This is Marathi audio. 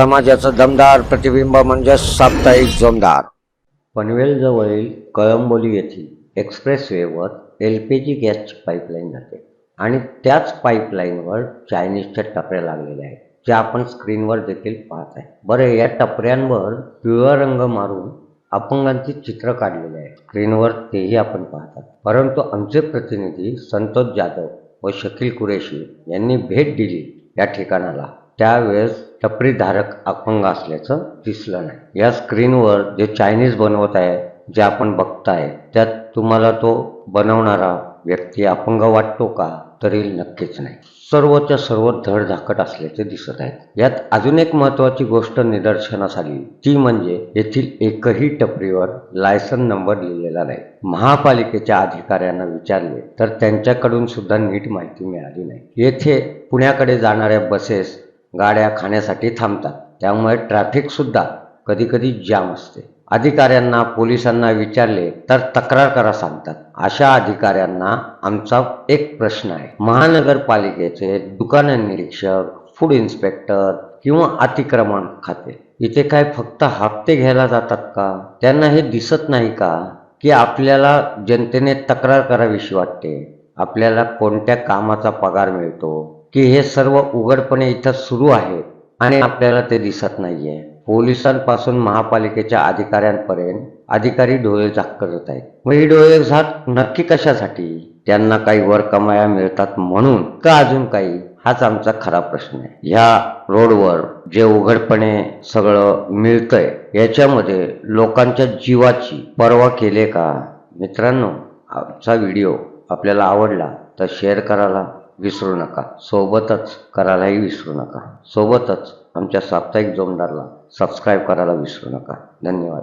समाजाचं दमदार प्रतिबिंब म्हणजे साप्ताहिक जोमदार. पनवेलजवळील कळंबोली येथील एक्सप्रेसवेवर एल पी जी गॅसची पाईपलाईन जाते आणि त्याच पाईपलाईनवर चायनीजच्या टपऱ्या लागलेल्या आहेत ज्या आपण स्क्रीनवर देखील पाहत आहे. बरं या टपऱ्यांवर पिवळा रंग मारून अपंगांची चित्र काढलेले आहे स्क्रीनवर तेही आपण पाहतात परंतु आमचे प्रतिनिधी संतोष जाधव व शकील कुरेशी यांनी भेट दिली या ठिकाणाला. त्यावेळेस टपरीधारक अपंग असल्याचं दिसलं नाही. या स्क्रीनवर जे चायनीज बनवत आहे जे आपण बघताय त्यात तुम्हाला तो बनवणारा व्यक्ती अपंग वाटतो का? तरी नक्कीच नाही. सर्वच्या सर्व धडधाकट असल्याचे दिसत आहेत यात अजून एक महत्वाची गोष्ट निदर्शनास आली. ती म्हणजे येथील एकही टपरीवर लायसन नंबर लिहिलेला नाही. महापालिकेच्या अधिकाऱ्यांना विचारले तर त्यांच्याकडून सुद्धा नीट माहिती मिळाली नाही. येथे पुण्याकडे जाणाऱ्या बसेस गाड्या खाण्यासाठी थांबतात. त्यामुळे ट्रॅफिक सुद्धा कधी कधी जाम असते. अधिकाऱ्यांना पोलिसांना विचारले तर तक्रार करा सांगतात. अशा अधिकाऱ्यांना आमचा एक प्रश्न आहे. महानगरपालिकेचे दुकान निरीक्षक फूड इन्स्पेक्टर किंवा अतिक्रमण खाते. इथे काय फक्त हप्ते घ्यायला जातात का? त्यांना हे दिसत नाही का की आपल्याला जनतेने तक्रार करावीशी वाटते? आपल्याला कोणत्या कामाचा पगार मिळतो? की हे सर्व उघडपणे इथं सुरू आहे आणि आपल्याला ते दिसत नाहीये. पोलिसांपासून महापालिकेच्या अधिकाऱ्यांपर्यंत अधिकारी डोळे झाक करत आहेत. मग ही डोळे झाक नक्की कशासाठी? त्यांना काही वर कमाया मिळतात म्हणून का अजून काही? हाच आमचा खरा प्रश्न आहे. ह्या रोडवर जे उघडपणे सगळं मिळतंय याच्यामध्ये लोकांच्या जीवाची पर्वा केले का? मित्रांनो आमचा व्हिडिओ आपल्याला आवडला तर शेअर करायला विसरू नका. सोबतच करायलाही विसरू नका. सोबतच आमच्या साप्ताहिक जोमदारला सबस्क्राईब करायला विसरू नका. धन्यवाद.